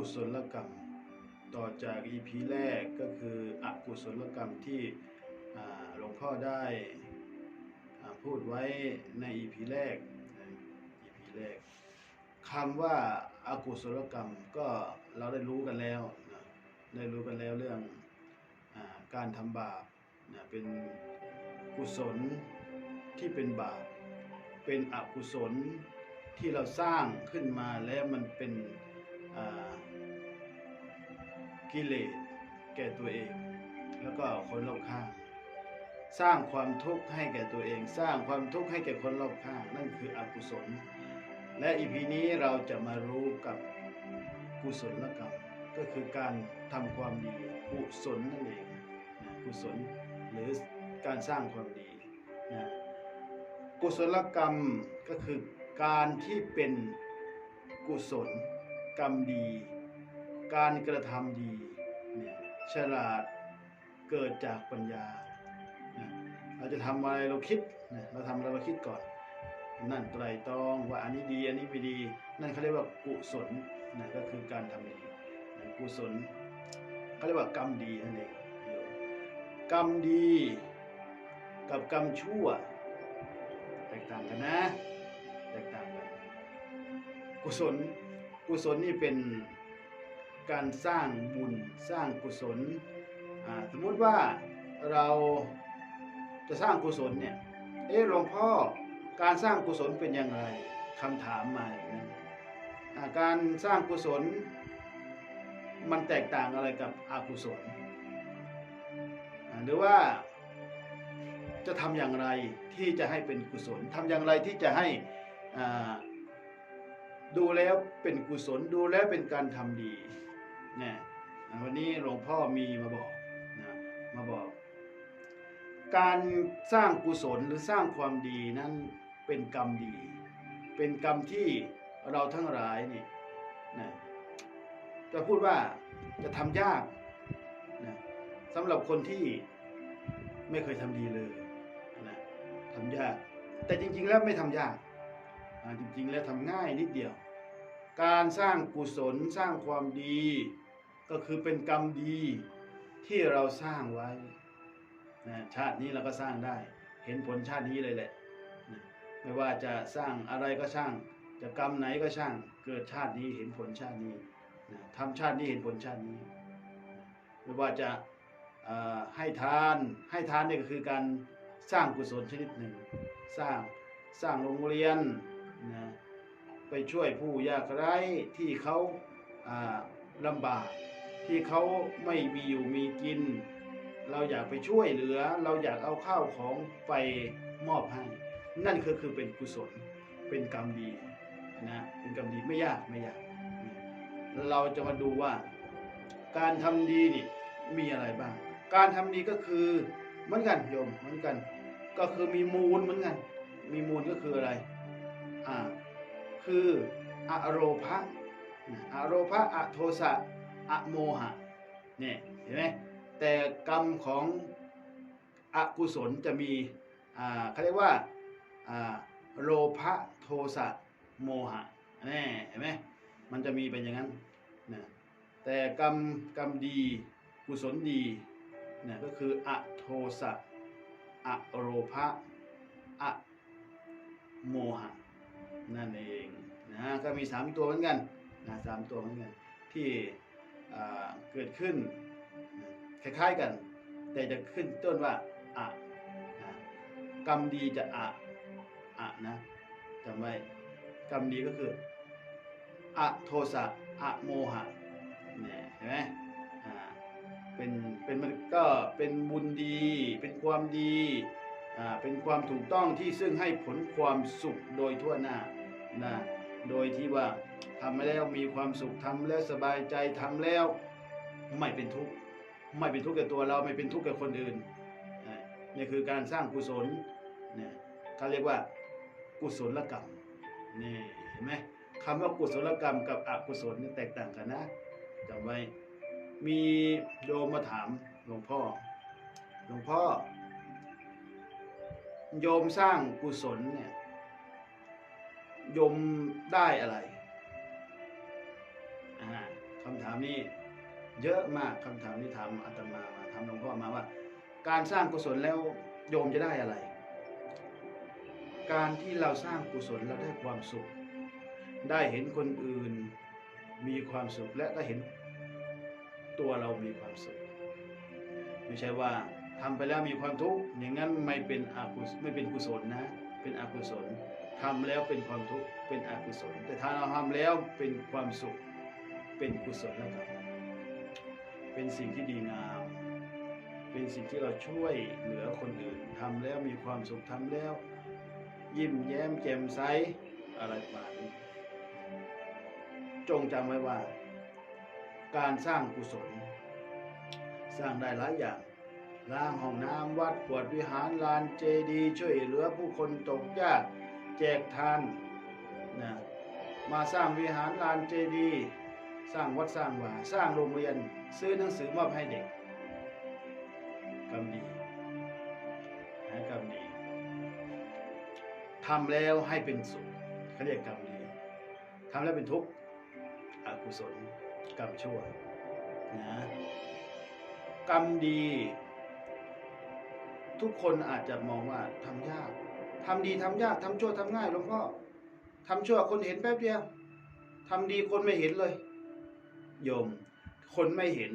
กุศลกรรม ต่อจาก EP แรกก็คืออกุศลกรรมที่หลวงพ่อได้พูดไว้ใน EP แรกนะ EP แรกคำว่าอากุศลกรรมก็เราได้รู้กันแล้วนะได้รู้กันแล้วเรื่องอการทำบาปนะเป็นกุศลที่เป็นบาป เป็นอกุศลที่เราสร้างขึ้นมาแล้วมันเป็นอ่า กิเลสแก่ตัวเอง แล้วก็คนรอบข้างสร้างความทุกข์ให้แก่ตัวเอง สร้างความทุกข์ให้แก่คนรอบข้างนั่นคืออกุศล และอีพีนี้เราจะมารู้กับกุศลกรรมก็คือการทำความดีกุศลนั่นเองกุศลหรือการสร้างความดีนะกุศลกรรมก็คือการที่เป็นกุศลกรรมดี การกระทำดีเนี่ยฉลาดเกิดจากปัญญา เราจะทำอะไรเราคิดนะเราทำอะไรเราคิดก่อน นั่นไตรตรองว่าอันนี้ดีอันนี้ไม่ดี นั่นเขาเรียกว่ากุศลนะก็คือการทำดีกุศลเขาเรียกว่ากรรมดีนั่นเองกรรมดีกับกรรมชั่ว แตกต่างกันนะ แตกต่างกัน กุศลกุศลนี่เป็น การสร้างบุญสร้างกุศลสมมุติว่าเราจะสร้างกุศลเนี่ยเออหลวงพ่อการสร้างกุศลเป็นอย่างไรคำถามมาอย่างนั้นการสร้างกุศล มันแตกต่างอะไรกับอกุศล หรือว่าจะทำอย่างไรที่จะให้เป็นกุศลทำอย่างไรที่จะให้ดูแล้วเป็นกุศลดูแล้วเป็นการทำดี เนี่ยวันนี้หลวงพ่อมีมาบอกนะมาบอก การสร้างกุศลหรือสร้างความดีนั้นเป็นกรรมดี เป็นกรรมที่เราทั้งหลายนี่นะจะพูดว่าจะทำยากนะสำหรับคนที่ไม่เคยทำดีเลยนะทำยาก แต่จริง ๆ แล้วไม่ทำยากจริง ๆ แล้วทำง่ายนิดเดียว การสร้างกุศลสร้างความดี ก็คือเป็นกรรมดีที่เราสร้างไว้นะชาตินี้เราก็สร้างได้ เห็นผลชาตินี้เลยแหละนะไม่ว่าจะสร้างอะไรก็ช่าง จะกรรมไหนก็ช่าง เกิดชาตินี้เห็นผลชาตินี้นะทำชาตินี้เห็นผลชาตินี้ ไม่ว่าจะให้ทานให้ทานนี่ก็คือการสร้างกุศลชนิดหนึ่ง สร้างสร้างโรงเรียนนะไปช่วยผู้ยากไร้ที่เขาลำบาก ที่เขาไม่มีอยู่มีกิน เราอยากไปช่วยเหลือ เราอยากเอาข้าวของไปมอบให้ นั่นคือคือเป็นกุศล เป็นกรรมดีนะเป็นกรรมดีไม่ยากไม่ยาก เราจะมาดูว่า การทำดีนี่มีอะไรบ้าง การทำดีก็คือเหมือนกันโยมเหมือนกัน ก็คือมีมูลเหมือนกัน มีมูลก็คืออะไรอ่าคืออโรภะอโรภะอโทสะ อโมหะเนี่ยเห็นไหมแต่กรรมของอกุศลจะมีอ่าเขาเรียกว่าอ่าโลภะโทสะโมหะแน่เห็นไหมมันจะมีเป็นอย่างนั้นนะแต่กรรมกรรมดีกุศลดีนะก็คืออโทสะอโลภะอโมหะนั่นเองนะก็มีสามตัวเหมือนกันนะสามตัวเหมือนกันที่ เกิดขึ้นคล้ายๆกัน แต่จะขึ้นต้นว่าอะกรรมดีจะอะอะนะจำไว้กรรมดีก็คืออะโทสะอะโมหะเนี่ยเห็นไหมอ่าเป็นเป็นมันก็เป็นบุญดี เป็นความดีอ่าเป็นความถูกต้องที่ซึ่งให้ผลความสุขโดยทั่วหน้านะโดยที่ว่า ทำแล้วมีความสุขทำแล้วสบายใจทำแล้วไม่เป็นทุกข์ไม่เป็นทุกข์แก่ตัวเราไม่เป็นทุกข์แก่คนอื่นนี่คือการสร้างกุศลเนี่ยเขาเรียกว่ากุศลกรรมนี่เห็นไหมคำว่ากุศลกรรมกับอกุศลนี่แตกต่างกันนะจำไว้มีโยมมาถามหลวงพ่อ หลวงพ่อ โยมสร้างกุศลเนี่ยโยมได้อะไร อ่าเขาำถามนี้เยอะมากคำถามนี้ถามอาตมามาถามหลวงพ่อมาว่า การสร้างกุศลแล้วโยมจะได้อะไร การที่เราสร้างกุศลเราได้ความสุข ได้เห็นคนอื่นมีความสุขและก็เห็นตัวเรามีความสุข ไม่ใช่ว่าทำไปแล้วมีความทุกข์อย่างนั้นไม่เป็นอากุศไม่เป็นกุศลนะ เป็นอกุศลทำแล้วเป็นความทุกข์เป็นอกุศล แต่ถ้าเราทำแล้วเป็นความสุข เป็นกุศลแล้วครับเป็นสิ่งที่ดีงาม เป็นสิ่งที่เราช่วยเหลือคนอื่นทำแล้วมีความสุขทำแล้ว ยิ้มแย้มแจ่มใสอะไรประมาณนี้จงจำไว้ว่า การสร้างกุศล สร้างได้หลายอย่างล้างห้องน้ำวัดกวดวิหารลานเจดีช่วยเหลือผู้คนตกยากแจกทานนะมาสร้างวิหารลานเจดีย์ ร้างวัดสร้างว่าสร้างโรงเรียน ซื้อหนังสือมอบให้เด็กกรรมดีนะกรรมดีทำแล้วให้เป็นสุขเขาเรียกกรรมดีทำแล้วเป็นทุกข์อกุศลกรรมชั่วนะกรรมดี ทุกคนอาจจะมองว่าทำยากทำดีทำยากทำชั่วทำง่ายหลวงพ่อทำชั่วคนเห็นแป๊บเดียวทำดีคนไม่เห็นเลย โยม คนไม่เห็น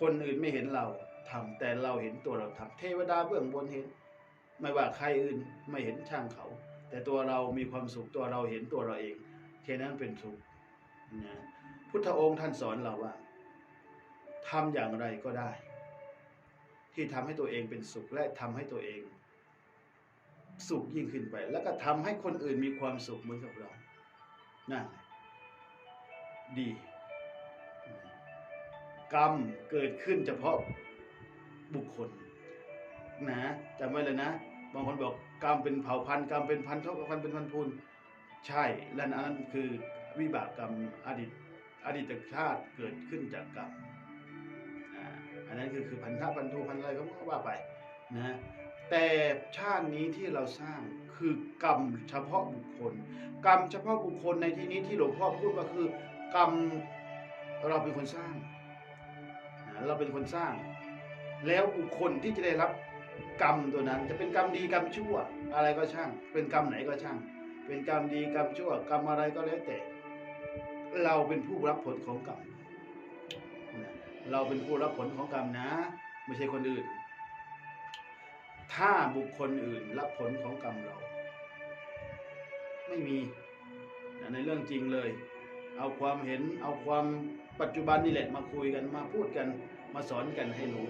คนอื่นไม่เห็นเราทำแต่เราเห็นตัวเราทำเทวดาเบื้องบนเห็น ไม่ว่าใครอื่นไม่เห็นช่างเขา แต่ตัวเรามีความสุขตัวเราเห็นตัวเราเองแค่นั้นเป็นสุขนะพุทธองค์ท่านสอนเราว่าทำอย่างไรก็ได้ ที่ทำให้ตัวเองเป็นสุขและทำให้ตัวเอง สุขยิ่งขึ้นไป แล้วก็ทำให้คนอื่นมีความสุขเหมือนกับเรานั่นดี กรรมเกิดขึ้นเฉพาะบุคคลนะจำไว้เลยนะบางคนบอกกรรมเป็นเผ่าพันธุ์กรรมเป็นพันธุ์เท่ากับพันธุ์เป็นพันธุ์พูนใช่และอันนั้นคือวิบากกรรมอดีตอดีตชาติเกิดขึ้นจากกรรมอันนั้นคือคือพันธะพันธุพันธุ์อะไรก็ว่าไปนะแต่ชาตินี้ที่เราสร้างคือกรรมเฉพาะบุคคล กรรมเฉพาะบุคคลในที่นี้ที่หลวงพ่อพูดก็คือ กรรมเราเป็นคนสร้าง เราเป็นคนสร้าง แล้วบุคคลที่จะได้รับกรรมตัวนั้น จะเป็นกรรมดีกรรมชั่ว อะไรก็ช่าง เป็นกรรมไหนก็ช่าง เป็นกรรมดีกรรมชั่ว กรรมอะไรก็แล้วแต่ เราเป็นผู้รับผลของกรรมเราเป็นผู้รับผลของกรรมนะ ไม่ใช่คนอื่น ถ้าบุคคลอื่นรับผลของกรรมเรา ไม่มีในเรื่องจริงเลย เอาความเห็น เอาความปัจจุบันนี่แหละมาคุยกันมาพูดกันมาสอนกันให้รู้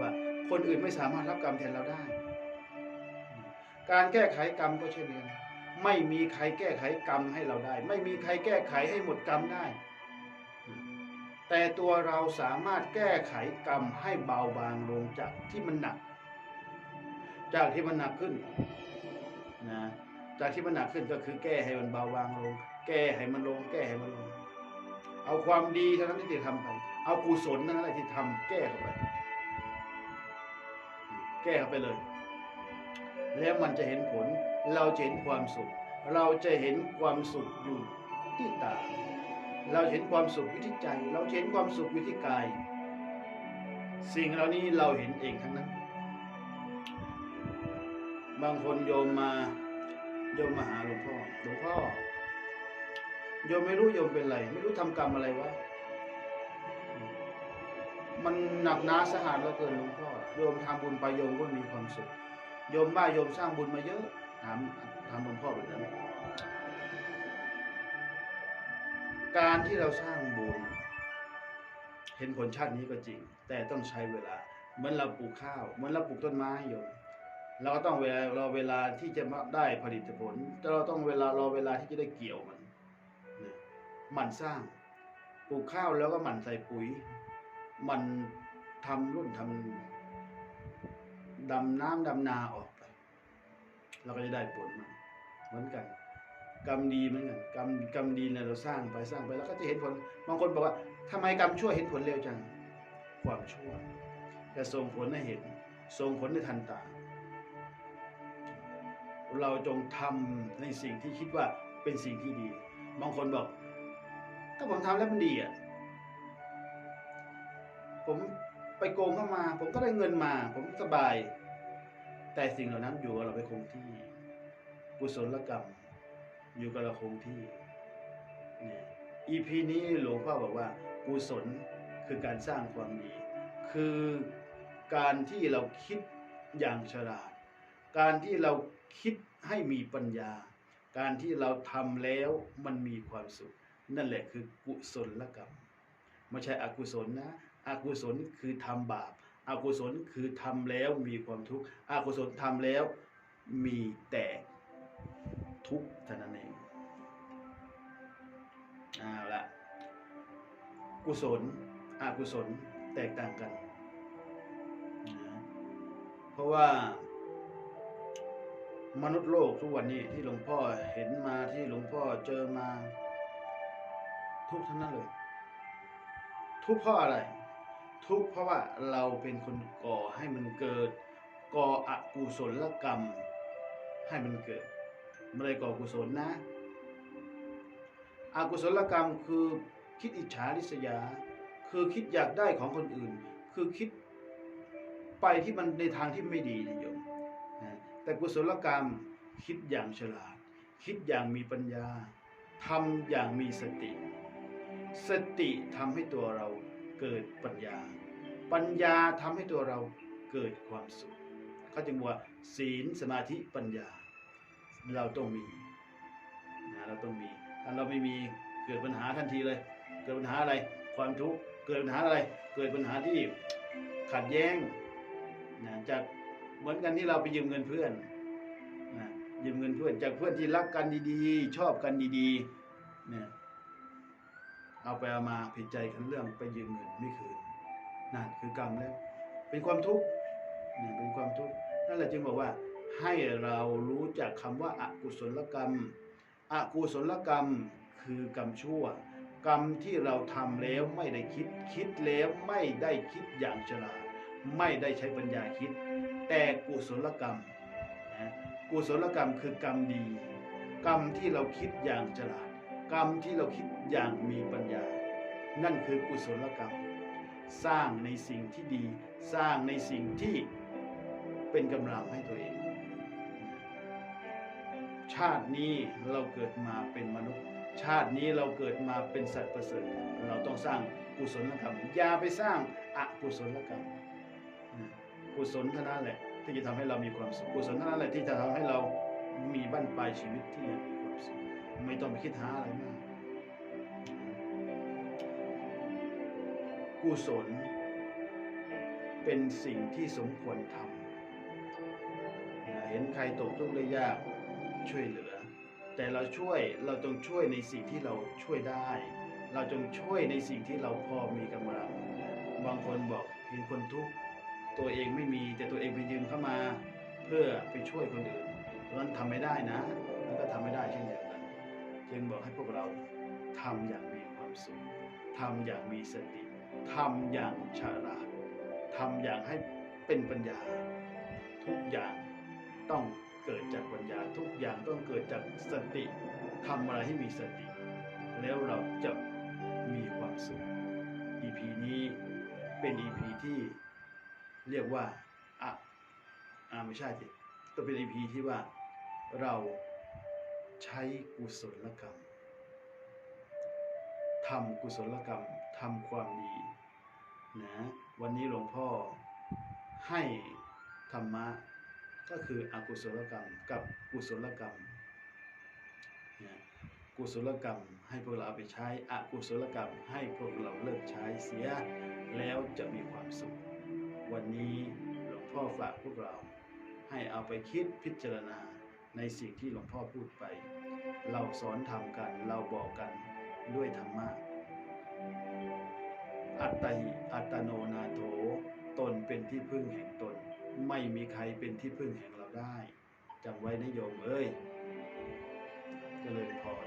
ว่า คนอื่นไม่สามารถรับกรรมแทนเราได้ การแก้ไขกรรมก็เช่นเดียวกันไม่มีใครแก้ไขกรรมให้เราได้ ไม่มีใครแก้ไขให้หมดกรรมได้ แต่ตัวเราสามารถแก้ไขกรรมให้เบาบางลงจากที่มันหนัก จากที่มันหนักขึ้นนะจากที่มันหนักขึ้นก็คือแก้ให้มันเบาบางลง แก้ให้มันลง แก้ให้มันลง เอาความดีเท่านั้นที่ทำไป เอากุศลนั่นแหละที่ทำแก้เข้าไป แก้เข้าไปเลย แล้วมันจะเห็นผล เราจะเห็นความสุข เราจะเห็นความสุขอยู่ที่ตา เราเห็นความสุขอยู่ที่ใจ เราเห็นความสุขอยู่ที่กาย สิ่งเหล่านี้เราเห็นเองทั้งนั้น บางคนโยมมาโยมมาหาหลวงพ่อ หลวงพ่อ โยมไม่รู้โยมเป็นไร ไม่รู้ทำกรรมอะไรวะมันหนักหนาสาหัสเหลือเกินหลวงพ่อโยมทำบุญไปโยมก็มีความสุขโยมบ้าโยมสร้างบุญมาเยอะถามถามหลวงพ่อแบบนั้นการที่เราสร้างบุญ เห็นผลชาตินี้ก็จริง แต่ต้องใช้เวลา เหมือนเราปลูกข้าว เหมือนเราปลูกต้นไม้โยมเราก็ต้องเวลารอเวลาที่จะได้ผลิตผลแต่เราต้องเวลารอเวลาที่จะได้เกี่ยวมัน หมั่นสร้างปลูกข้าวแล้วก็หมั่นใส่ปุ๋ยมันทำรุ่นทำดำน้ำดำนาออกไปเราก็จะได้ผลมันเหมือนกัน กรรมดีเหมือนกันกรรมกรรมดีเนี่ยเราสร้างไปสร้างไปแล้วก็จะเห็นผล บางคนบอกว่าทำไมกรรมชั่วเห็นผลเร็วจัง ความชั่วจะส่งผลให้เห็นส่งผลในทันตา เราจงทำในสิ่งที่คิดว่าเป็นสิ่งที่ดี บางคนบอก ก็ผมทำแล้วมันดีอะ ผมไปโกงเข้ามา ผมก็ได้เงินมา ผมสบาย แต่สิ่งเหล่านั้นอยู่กับเราไปคงที่ กุศลกรรม อยู่กับเราคงที่เนี่ย EP นี้หลวงพ่อบอกว่า กุศลคือการสร้างความดี คือการที่เราคิดอย่างฉลาด การที่เราคิดให้มีปัญญา การที่เราทำแล้วมันมีความสุข นั่นแหละคือกุศลกรรมไม่ใช่อกุศลนะอกุศลคือทำบาปอกุศลคือทำแล้วมีความทุกข์อกุศลทำแล้วมีแต่ทุกข์เท่านั้นเองเอาละกุศลอกุศลแตกต่างกันนะเพราะว่ามนุษย์โลกทุกวันนี้ที่หลวงพ่อเห็นมาที่หลวงพ่อเจอมา ทุกข์ทั้งนั้นเลย ทุกข์เพราะอะไร ทุกข์เพราะว่าเราเป็นคนก่อให้มันเกิด ก่ออกุศลกรรม ให้มันเกิดไม่ได้ก่อกุศลนะอกุศลกรรมคือคิดอิจฉาริษยา คือคิดอยากได้ของคนอื่น คือคิดไปที่มันในทางที่ไม่ดีนะโยมแต่กุศลกรรมคิดอย่างฉลาด คิดอย่างมีปัญญาทำอย่างมีสติ สติทำให้ตัวเราเกิดปัญญา ปัญญาทำให้ตัวเราเกิดความสุขเขาจึงบอกว่าศีลสมาธิปัญญา เราต้องมีนะเราต้องมีถ้าเราไม่มีเกิดปัญหาทันทีเลย เกิดปัญหาอะไรความทุกข์เกิดปัญหาอะไร เกิดปัญหาที่ขัดแย้งนะจากเหมือนกันที่เราไปยืมเงินเพื่อนนะยืมเงินเพื่อนจากเพื่อนที่รักกันดีๆ ชอบกันดีๆเนี่ย เอาไปเอามาผิดใจกันเรื่องไปยืมเงินไม่คืนนั่นคือกรรมแล้ว เป็นความทุกข์นี่เป็นความทุกข์นั่นแหละจึงบอกว่าให้เรารู้จักคำว่าอากุศลกรรมอกุศลกรรมคือกรรมชั่ว กรรมที่เราทำแล้วไม่ได้คิดคิดแล้วไม่ได้คิดอย่างฉลาดไม่ได้ใช้ปัญญาคิด แต่กุศลกรรมนะกุศลกรรมคือกรรมดี กรรมที่เราคิดอย่างฉลาด กรรมที่เราคิดอย่างมีปัญญา นั่นคือกุศลกรรม สร้างในสิ่งที่ดี สร้างในสิ่งที่เป็นกำลังให้ตัวเอง ชาตินี้เราเกิดมาเป็นมนุษย์ ชาตินี้เราเกิดมาเป็นสัตว์ประเสริฐ เราต้องสร้างกุศลกรรม อย่าไปสร้างอกุศลกรรม กุศลเท่านั้นแหละที่จะทำให้เรามีความสุข กุศลเท่านั้นแหละที่จะทำให้เรามีบั้นปลายชีวิตที่มีความสุข ไม่ต้องไปคิดหาอะไรมากกุศล เป็นสิ่งที่สมควรทำเห็นใครตกทุกข์ได้ยากช่วยเหลือ แต่เราช่วยเราต้องช่วยในสิ่งที่เราช่วยได้ เราจงช่วยในสิ่งที่เราพอมีกำลังบางคนบอกเห็นคนทุกข์ตัวเองไม่มีแต่ตัวเองไปยืมเข้ามา เพื่อไปช่วยคนอื่นเพราะนั้นทำไม่ได้นะ แล้วก็ทำไม่ได้เช่นเดียวกัน จึงบอกให้พวกเราทำอย่างมีความสุขทำอย่างมีสติทำอย่างฉลาดทำอย่างให้เป็นปัญญา ทุกอย่างต้องเกิดจากปัญญา ทุกอย่างต้องเกิดจากสติทำอะไรให้มีสติ แล้วเราจะมีความสุข EP นี้เป็น EP ที่เรียกว่าอะอ่าไม่ใช่สิก็เป็น EP ที่ว่าเรา ใช้กุศลกรรมทำกุศลกรรมทำความดีนะวันนี้หลวงพ่อให้ธรรมะก็คืออกุศลกรรมกับกุศลกรรมนะกุศลกรรมให้พวกเราเอาไปใช้อกุศลกรรมให้พวกเราเลิกใช้เสีย แล้วจะมีความสุข วันนี้หลวงพ่อฝากพวกเราให้เอาไปคิดพิจารณา ในสิ่งที่หลวงพ่อพูดไป เราสอนทำกัน เราบอกกันด้วยธรรมะ อัตตหิอัตโนนาโถ ตนเป็นที่พึ่งแห่งตน ไม่มีใครเป็นที่พึ่งแห่งเราได้จำไว้นะโยมเอ้ยเจริญพร